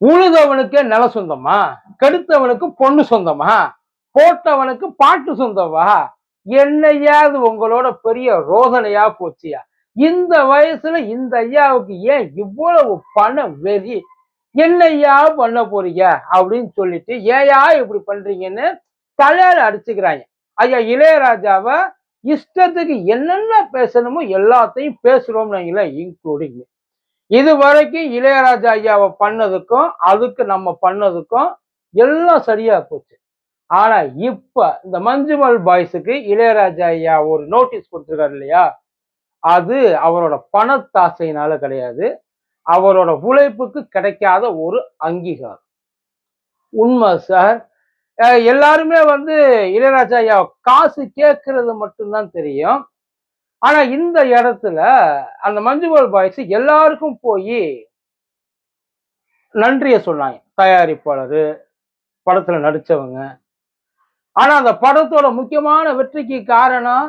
உழுதவனுக்கு நில சொந்தமா? கெடுத்தவனுக்கு பொண்ணு சொந்தமா? போட்டவனுக்கு பாட்டு சொந்தமா? என்னையாவது உங்களோட பெரிய ரோதனையா போச்சியா? இந்த வயசுல இந்த ஐயாவுக்கு ஏன் இவ்வளவு பண வெறி? என்னையா பண்ண போறீங்க? அப்படின்னு சொல்லிட்டு ஏயா இப்படி பண்றீங்கன்னு தலையால அடிச்சுக்கிறாங்க. ஐயா இளையராஜாவை இஷ்டத்துக்கு என்னென்ன பேசணுமோ எல்லாத்தையும் பேசுறோம்னு இன்க்ளூடிங் இது வரைக்கும் இளையராஜா ஐயாவை பண்ணதுக்கும் அதுக்கு நம்ம பண்ணதுக்கும் எல்லாம் சரியா போச்சு. ஆனா இப்ப இந்த மஞ்சுமல் பாய்ஸுக்கு இளையராஜா ஐயா ஒரு நோட்டீஸ் கொடுத்துருக்காரு இல்லையா? அது அவரோட பணத்தாசையினால கிடையாது. அவரோட உழைப்புக்கு கிடைக்காத ஒரு அங்கீகாரம். உண்மை சார். எல்லாருமே வந்து இளையராஜா ஐயா காசு கேட்கறது மட்டும்தான் தெரியும். ஆனா இந்த இடத்துல அந்த மஞ்சுமல் பாய்ஸ் எல்லாருக்கும் போய் நன்றிய சொன்னாங்க. தயாரிப்பாளர் படத்துல நடிச்சவங்க. ஆனா அந்த படத்தோட முக்கியமான வெற்றிக்கு காரணம்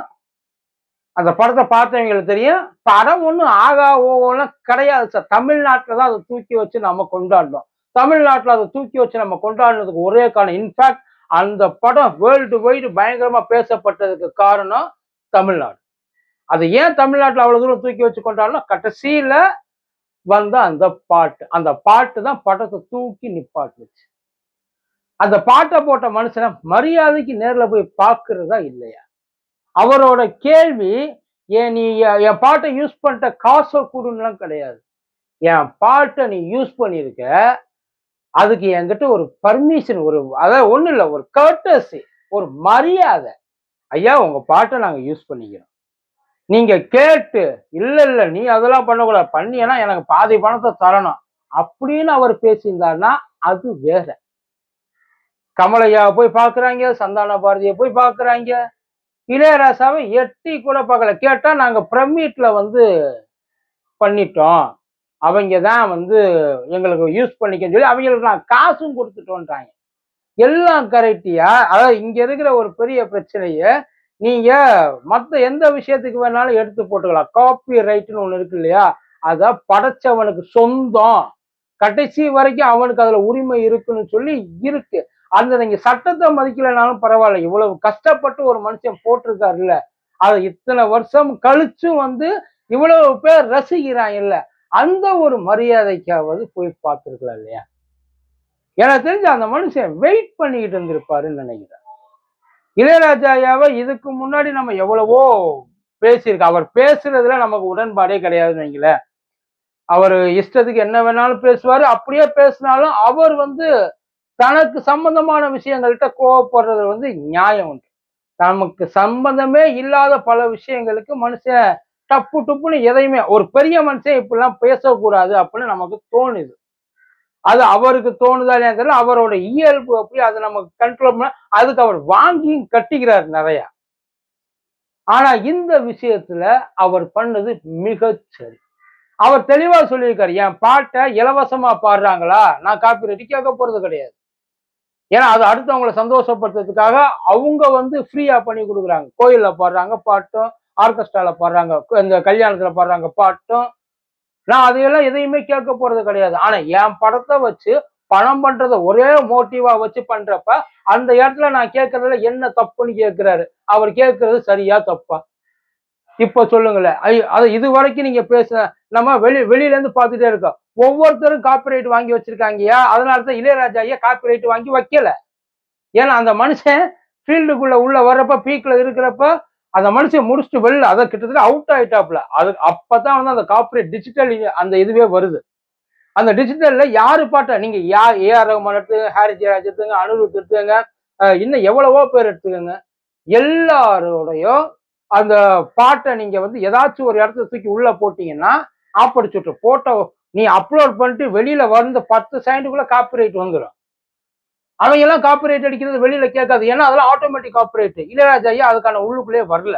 அந்த படத்தை பார்த்தவங்களுக்கு தெரியும் படம் ஒன்றும் ஆகா ஓலாம் கிடையாது சார். தமிழ்நாட்டில் தான் அதை தூக்கி வச்சு நம்ம கொண்டாடினோம் தமிழ்நாட்டில் அதை தூக்கி வச்சு நம்ம கொண்டாடினதுக்கு ஒரே காரணம். இன்ஃபேக்ட் அந்த படம் வேர்ல்டு வைடு பயங்கரமா பேசப்பட்டதுக்கு காரணம் தமிழ்நாடு. அது ஏன் தமிழ்நாட்டில் அவ்வளோ தூரம் தூக்கி வச்சு கொண்டாடணும் கடைசியில் வந்த அந்த பாட்டு. அந்த பாட்டு தான் படத்தை தூக்கி நிப்பாட்டுச்சு. அந்த பாட்டை போட்ட மனுஷனை மரியாதைக்கு நேரில் போய் பார்க்கறதா இல்லையா? அவரோட கேள்வி ஏன் நீ என் என் பாட்டை யூஸ் பண்ணிட்ட காசை கொடுன்னுலாம் கிடையாது. என் பாட்டை நீ யூஸ் பண்ணியிருக்க அதுக்கு என்கிட்ட ஒரு பர்மிஷன் ஒரு அதாவது ஒன்றும் இல்லை ஒரு கர்டஸி ஒரு மரியாதை. ஐயா உங்கள் பாட்டை நாங்கள் யூஸ் பண்ணிக்கிறோம். நீங்க கேட்டு இல்ல இல்ல நீ அதெல்லாம் பண்ணக்கூடாது. பண்ணியனா எனக்கு பாதி பணத்தை தரணும். அப்படின்னு அவர் பேசியிருந்தாருன்னா அது வேற. கமலையாவை போய் பாக்குறாங்க சந்தான பாரதியை போய் பாக்குறாங்க இளையராசாவை எட்டி கூட பார்க்கல. கேட்டா நாங்க பிரமிட்ல வந்து பண்ணிட்டோம். அவங்க தான் வந்து எங்களுக்கு யூஸ் பண்ணிக்கன்னு சொல்லி அவங்களுக்கு நான் காசும் கொடுத்துட்டோன்றாங்க. எல்லாம் கரெக்டியா? அதாவது இங்க இருக்கிற ஒரு பெரிய பிரச்சனையை நீங்க மத்த எந்த விஷயத்துக்கு வேணாலும் எடுத்து போட்டுக்கலாம். காப்பி ரைட்னு ஒண்ணு இருக்கு இல்லையா? அத படைச்சவனுக்கு சொந்தம். கடைசி வரைக்கும் அவனுக்கு அதுல உரிமை இருக்குன்னு சொல்லி இருக்கு. அந்த நீங்க சட்டத்தை மதிக்கலைனாலும் பரவாயில்ல. இவ்வளவு கஷ்டப்பட்டு ஒரு மனுஷன் போட்டிருக்காருல்ல. அதை இத்தனை வருஷம் கழிச்சும் வந்து இவ்வளவு பேர் ரசிக்கிறான் இல்ல அந்த ஒரு மரியாதைக்காவது போய் பார்த்துருக்கலாம் இல்லையா? எனக்கு தெரிஞ்சு அந்த மனுஷன் வெயிட் பண்ணிக்கிட்டு இருந்திருப்பாருன்னு நினைக்கிறேன். இளையராஜா ஐயாவை இதுக்கு முன்னாடி நம்ம எவ்வளவோ பேசியிருக்கோம். அவர் பேசுறதுல நமக்கு உடன்பாடே கிடையாதுன்னு வைங்களேன். அவர் இஷ்டத்துக்கு என்ன வேணாலும் பேசுவார். அப்படியே பேசினாலும் அவர் வந்து தனக்கு சம்பந்தமான விஷயங்கள்கிட்ட கோவப்படுறது வந்து நியாயம் உண்டு. நமக்கு சம்பந்தமே இல்லாத பல விஷயங்களுக்கு மனுஷன் டப்பு டப்புன்னு எதையுமே ஒரு பெரிய மனுஷன் இப்படிலாம் பேசக்கூடாது அப்படின்னு நமக்கு தோணுது. அது அவருக்கு தோணுதா இல்லையா தெரியல. அவரோட இயல்பு அப்படி அதை நமக்கு கண்ட்ரோல் பண்ண அதுக்கு அவர் வாங்கியும் கட்டிக்கிறார் நிறைய. ஆனா இந்த விஷயத்துல அவர் பண்ணது மிகச்சரி அவர் தெளிவா சொல்லியிருக்காரு என் பாட்டை இலவசமா பாடுறாங்களா? நான் காப்பி ரெடி கேட்க போறது கிடையாது. ஏன்னா அது அடுத்தவங்களை சந்தோஷப்படுத்துறதுக்காக அவங்க வந்து ஃப்ரீயா பண்ணி கொடுக்குறாங்க. கோயில்ல பாடுறாங்க பாட்டும் ஆர்கெஸ்ட்ரால பாடுறாங்க இந்த கல்யாணத்துல பாடுறாங்க பாட்டும் நான் அதையெல்லாம் எதையுமே கேட்க போறது கிடையாது. ஆனா என் படத்தை வச்சு பணம் பண்றத ஒரே மோட்டிவா வச்சு பண்றப்ப அந்த இடத்துல நான் கேட்கறதுல என்ன தப்புன்னு கேட்கிறாரு. அவர் கேட்கறது சரியா தப்பா? இப்ப சொல்லுங்களேன். அது இது வரைக்கும் நீங்க பேச நம்ம வெளி வெளியில இருந்து பார்த்துட்டே இருக்கோம். ஒவ்வொருத்தரும் காப்பிரைட் வாங்கி வச்சிருக்காங்கயா அதனால தான் இளையராஜா ஐயா காப்பிரைட் வாங்கி வைக்கல. ஏன்னா அந்த மனுஷன் ஃபீல்டுக்குள்ள உள்ள வர்றப்ப பீக்ல இருக்கிறப்ப அந்த மனுஷன் முடிச்சுட்டு வெளில அதை கிட்டத்தட்ட அவுட் ஆயிட்டாப்ல அது அப்பதான் வந்து அந்த காப்பரேட் டிஜிட்டல் அந்த இதுவே வருது. அந்த டிஜிட்டல்ல யாரு பாட்டா? நீங்க யா ஏஆர் ரகுமான் எடுத்துங்க ஹாரி ஜெயராஜ் எடுத்துங்க அனுருத் எடுத்துங்க இன்னும் எவ்வளவோ பேர் எடுத்துக்கோங்க. எல்லாரோடையும் அந்த பாட்டை நீங்க வந்து ஏதாச்சும் ஒரு இடத்துல தூக்கி உள்ள போட்டீங்கன்னா ஆப்படிச்சுட்டு போட்டோ நீ அப்லோட் பண்ணிட்டு வெளியில வந்து பத்து செகண்டுக்குள்ள காப்பிரைட் வந்துடும் அவங்க எல்லாம் காப்பரேட் அடிக்கிறது வெளியில கேட்காது. ஏன்னா அதெல்லாம் ஆட்டோமேட்டிக் காப்பரேட் இளையராஜா ஐயா அதுக்கான உள்ளுக்குள்ளே வரல.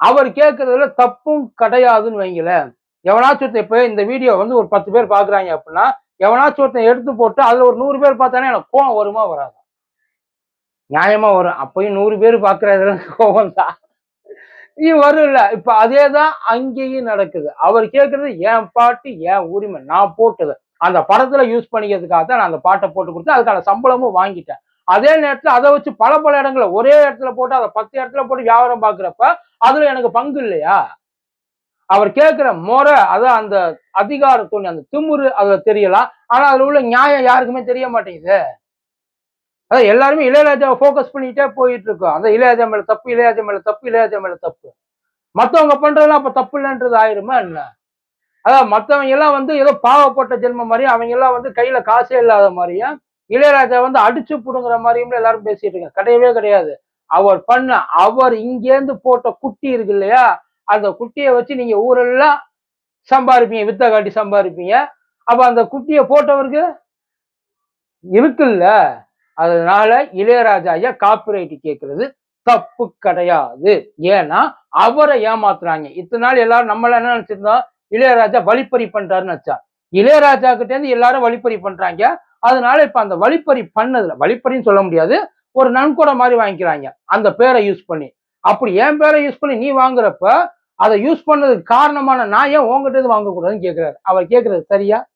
அவர் கேட்கறதுல தப்பும் கிடையாதுன்னு வைங்களேன். எவனாச்சும் ஒருத்தன் இப்ப இந்த வீடியோ வந்து ஒரு பத்து பேர் பாக்குறாங்க அப்படின்னா எவனாச்சும் ஒருத்தன் எடுத்து போட்டு அதுல ஒரு நூறு பேர் பார்த்தானே எனக்கு கோவம் வருமா வராதா? நியாயமா வரும். அப்பயும் நூறு பேர் பாக்குறதுல கோவம் தான் இது வரும்ல. இப்ப அதே தான் அங்கேயும் நடக்குது. அவர் கேட்கறது என் பாட்டு என் உரிமை. நான் போட்டது. அந்த படத்துல யூஸ் பண்ணிக்கிறதுக்காக தான் நான் அந்த பாட்டை போட்டு கொடுத்து அதுக்கான சம்பளமும் வாங்கிட்டேன். அதே நேரத்துல அதை வச்சு பல பல இடங்களை ஒரே இடத்துல போட்டு அதை பத்து இடத்துல போட்டு வியாபாரம் பாக்குறப்ப அதுல எனக்கு பங்கு இல்லையா? அவர் கேட்கிற முறை அதான் அந்த அதிகார துணி அந்த திமுரு அதுல தெரியலாம். ஆனா அதுல உள்ள நியாயம் யாருக்குமே தெரிய மாட்டேங்குது. அதான் எல்லாருமே இளையராஜாவை ஃபோக்கஸ் பண்ணிட்டே போயிட்டு இருக்கோம். அந்த இளையராஜா மேல தப்பு இளையராஜா மேல தப்பு இளையராஜா மேல தப்பு. மத்தவங்க பண்றதெல்லாம் அப்ப தப்பு இல்லைன்றது ஆயிருமா என்ன? அதான் மற்றவங்க எல்லாம் வந்து ஏதோ பாவப்பட்ட ஜென்மம் மாதிரி அவங்க எல்லாம் வந்து கையில காசே இல்லாத மாதிரியும் இளையராஜா வந்து அடிச்சு புடுங்குற மாதிரியும் எல்லாரும் பேசிட்டு இருக்காங்க. கிடையவே கிடையாது. அவர் பண்ண அவர் இங்கேருந்து போட்ட குட்டி இருக்கு இல்லையா? அந்த குட்டியை வச்சு நீங்க ஊரெல்லாம் சம்பாதிப்பீங்க வித்த காட்டி சம்பாதிப்பீங்க அப்ப அந்த குட்டியை போட்டவருக்கு இருக்குல்ல? அதனால இளையராஜா ஐயா காப்பிரைட் கேட்கறது தப்பு கிடையாது. ஏன்னா அவரை ஏமாத்துறாங்க. இத்தனை நாள் எல்லாரும் நம்மள என்ன நினைச்சிருந்தோம் இளையராஜா வழிப்பறி பண்றாருன்னு நினைச்சா. இளையராஜா கிட்டேருந்து எல்லாரும் வழிப்பறி பண்றாங்க. அதனால இப்ப அந்த வழிப்பறி பண்ணதுல வழிப்பறின்னு சொல்ல முடியாது. ஒரு நன்கொடை மாதிரி வாங்கிக்கிறாங்க. அந்த பேரை யூஸ் பண்ணி. அப்படி என் பேரை யூஸ் பண்ணி நீ வாங்குறப்ப அதை யூஸ் பண்ணதுக்கு காரணமான நான் ஏன் உங்ககிட்ட வாங்கக்கூடாதுன்னு கேட்கிறாரு அவர் கேட்கறது சரியா?